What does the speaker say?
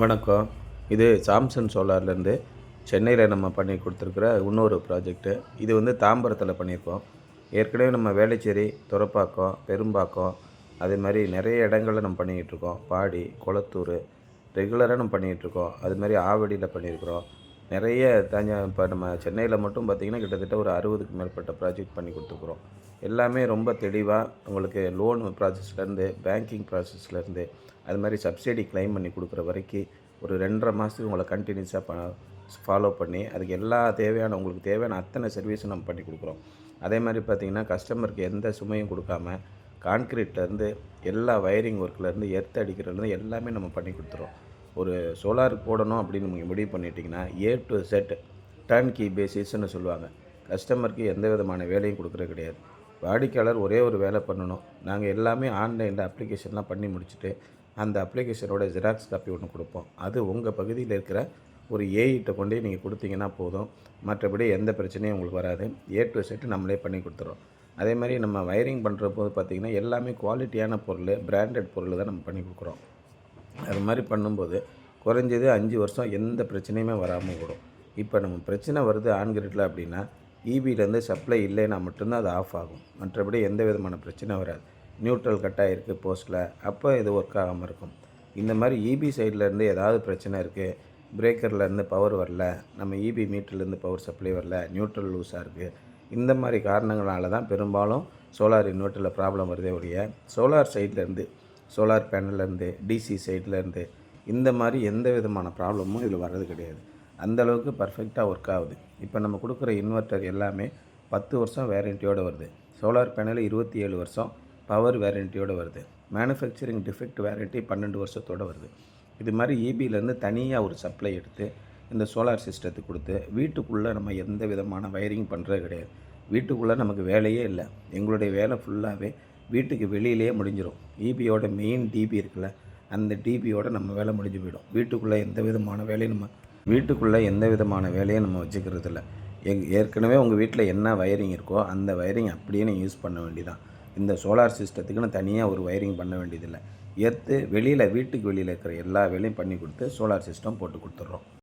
வணக்கம். இது சாம்சன் சோலார்லேருந்து சென்னையில் நம்ம பண்ணி கொடுத்துருக்குற இன்னொரு ப்ராஜெக்ட்டு இது வந்து தாம்பரத்தில் பண்ணியிருக்கோம். ஏற்கனவே நம்ம வேளச்சேரி துறப்பாக்கம் பெரும்பாக்கம் அதே மாதிரி நிறைய இடங்களில் நம்ம பண்ணிக்கிட்டு இருக்கோம். பாடி கொளத்தூர் ரெகுலராக நம்ம பண்ணிக்கிட்டு இருக்கோம். அது மாதிரி ஆவடியில் பண்ணியிருக்கிறோம். நிறைய தஞ்சா இப்போ நம்ம சென்னையில் மட்டும் பார்த்திங்கன்னா கிட்டத்தட்ட ஒரு அறுபதுக்கு மேற்பட்ட ப்ராஜெக்ட் பண்ணி கொடுத்துருக்குறோம். எல்லாமே ரொம்ப தெளிவாக உங்களுக்கு லோன் ப்ராசஸ்லேருந்து பேங்கிங் ப்ராசஸ்லேருந்து அது மாதிரி சப்சிடி க்ளைம் பண்ணி கொடுக்குற வரைக்கும் ஒரு ரெண்டரை மாதத்துக்கு உங்களை கண்டினியூஸாக ப ஃபாலோ பண்ணி அதுக்கு எல்லா தேவையான உங்களுக்கு தேவையான அத்தனை சர்வீஸும் நம்ம பண்ணி கொடுக்குறோம். அதே மாதிரி பார்த்திங்கன்னா கஸ்டமருக்கு எந்த சுமையும் கொடுக்காம கான்க்ரீட்லேருந்து எல்லா வயரிங் ஒர்க்லேருந்து எர்த் அடிக்கிறதுலேருந்து எல்லாமே நம்ம பண்ணி கொடுத்துறோம். ஒரு சோலார் போடணும் அப்படின்னு நீங்கள் முடிவு பண்ணிட்டீங்கன்னா A to Z turnkey பேசிஸ்ன்னு சொல்லுவாங்க. கஸ்டமருக்கு எந்த விதமான வேலையும் கொடுக்குறது கிடையாது. வாடிக்கையாளர் ஒரே ஒரு வேலை பண்ணணும். நாங்கள் எல்லாமே ஆன்லைனில் அப்ளிகேஷன்லாம் பண்ணி முடிச்சுட்டு அந்த அப்ளிகேஷனோட ஜெராக்ஸ் காப்பி ஒன்று கொடுப்போம். அது உங்கள் பகுதியில் இருக்கிற ஒரு ஏஐட்ட கொண்டே நீங்கள் கொடுத்தீங்கன்னா போதும். மற்றபடி எந்த பிரச்சனையும் உங்களுக்கு வராது. ஏ டு செட்டு நம்மளே பண்ணி கொடுத்துறோம். அதே மாதிரி நம்ம வயரிங் பண்ணுற போது பார்த்திங்கன்னா எல்லாமே குவாலிட்டியான பொருள் பிராண்டட் பொருள் தான் நம்ம பண்ணி கொடுக்குறோம். அது மாதிரி பண்ணும்போது குறைஞ்சது அஞ்சு வருஷம் எந்த பிரச்சனையுமே வராமல் ஓடும். இப்போ நம்ம பிரச்சனை வருது ஆன்கிரிட்டில் அப்படின்னா இபிலேருந்து சப்ளை இல்லைன்னா மட்டும்தான் அது ஆஃப் ஆகும். மற்றபடி எந்த விதமான பிரச்சனை வராது. நியூட்ரல் கட் ஆகிருக்கு போஸ்ட்டில் அப்போ இது ஒர்க் ஆகாமல் இருக்கும். இந்த மாதிரி இபி சைட்லேருந்து ஏதாவது பிரச்சனை இருக்குது பிரேக்கர்லேருந்து பவர் வரல நம்ம இபி மீட்டர்லேருந்து பவர் சப்ளை வரல நியூட்ரல் லூஸாக இருக்குது இந்த மாதிரி காரணங்களால தான் பெரும்பாலும் சோலார் இன்வெர்ட்டரில் ப்ராப்ளம் வருதே ஒழிய சோலார் சைட்லேருந்து சோலார் பேனல்லேருந்து டிசி சைட்லேருந்து இந்த மாதிரி எந்த விதமான ப்ராப்ளமும் இதில் வர்றது கிடையாது. அந்த அளவுக்கு பர்ஃபெக்டாக ஒர்க் ஆகுது. இப்போ நம்ம கொடுக்குற இன்வெர்ட்டர் எல்லாமே பத்து வருஷம் வேரண்டியோடு வருது. சோலார் பேனல் இருபத்தி ஏழு வருஷம் பவர் வேரண்டியோடு வருது. மேனுஃபேக்சரிங் டிஃபெக்ட் வேரண்டி பன்னெண்டு வருஷத்தோடு வருது. இது மாதிரி இபிலேருந்து தனியாக ஒரு சப்ளை எடுத்து இந்த சோலார் சிஸ்டத்துக்கு கொடுத்து வீட்டுக்குள்ளே நம்ம எந்த விதமான வயரிங் பண்ணுறது கிடையாது. வீட்டுக்குள்ளே நமக்கு வேலையே இல்லை. எங்களுடைய வேலை ஃபுல்லாகவே வீட்டுக்கு வெளியிலேயே முடிஞ்சிடும் ஈபியோட மெயின் டிபி இருக்குல்ல அந்த டிபியோட நம்ம வேலை முடிஞ்சு போயிடும். வீட்டுக்குள்ளே எந்த விதமான வேலையும் நம்ம வீட்டுக்குள்ளே எந்த விதமான வேலையும் நம்ம வச்சுக்கிறது இல்லை எங் ஏற்கனவே உங்கள் வீட்டில் என்ன வயரிங் இருக்கோ அந்த வயரிங் அப்படியே நீங்கள் யூஸ் பண்ண வேண்டியதான் இந்த சோலார் சிஸ்டத்துக்குன்னு தனியாக ஒரு வயரிங் பண்ண வேண்டியதில்லை. ஏற்று வெளியில் வீட்டுக்கு வெளியில் இருக்கிற எல்லா வேலையும் பண்ணி கொடுத்து சோலார் சிஸ்டம் போட்டு கொடுத்துட்றோம்.